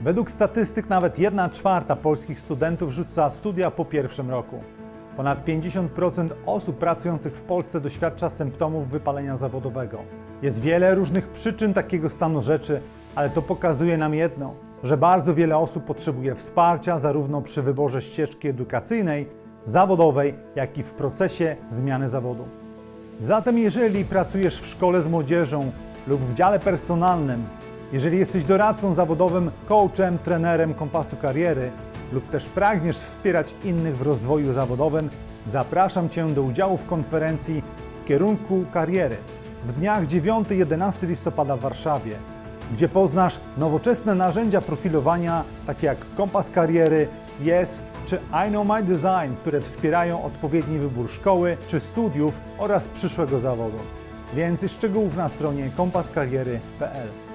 Według statystyk nawet 1 czwarta polskich studentów rzuca studia po pierwszym roku. Ponad 50% osób pracujących w Polsce doświadcza symptomów wypalenia zawodowego. Jest wiele różnych przyczyn takiego stanu rzeczy, ale to pokazuje nam jedno, że bardzo wiele osób potrzebuje wsparcia zarówno przy wyborze ścieżki edukacyjnej, zawodowej, jak i w procesie zmiany zawodu. Zatem jeżeli pracujesz w szkole z młodzieżą lub w dziale personalnym, jeżeli jesteś doradcą zawodowym, coachem, trenerem kompasu kariery lub też pragniesz wspierać innych w rozwoju zawodowym, zapraszam Cię do udziału w konferencji w kierunku kariery w dniach 9-11 listopada w Warszawie, gdzie poznasz nowoczesne narzędzia profilowania takie jak kompas kariery, Yes czy I Know My Design, które wspierają odpowiedni wybór szkoły czy studiów oraz przyszłego zawodu. Więcej szczegółów na stronie kompaskariery.pl.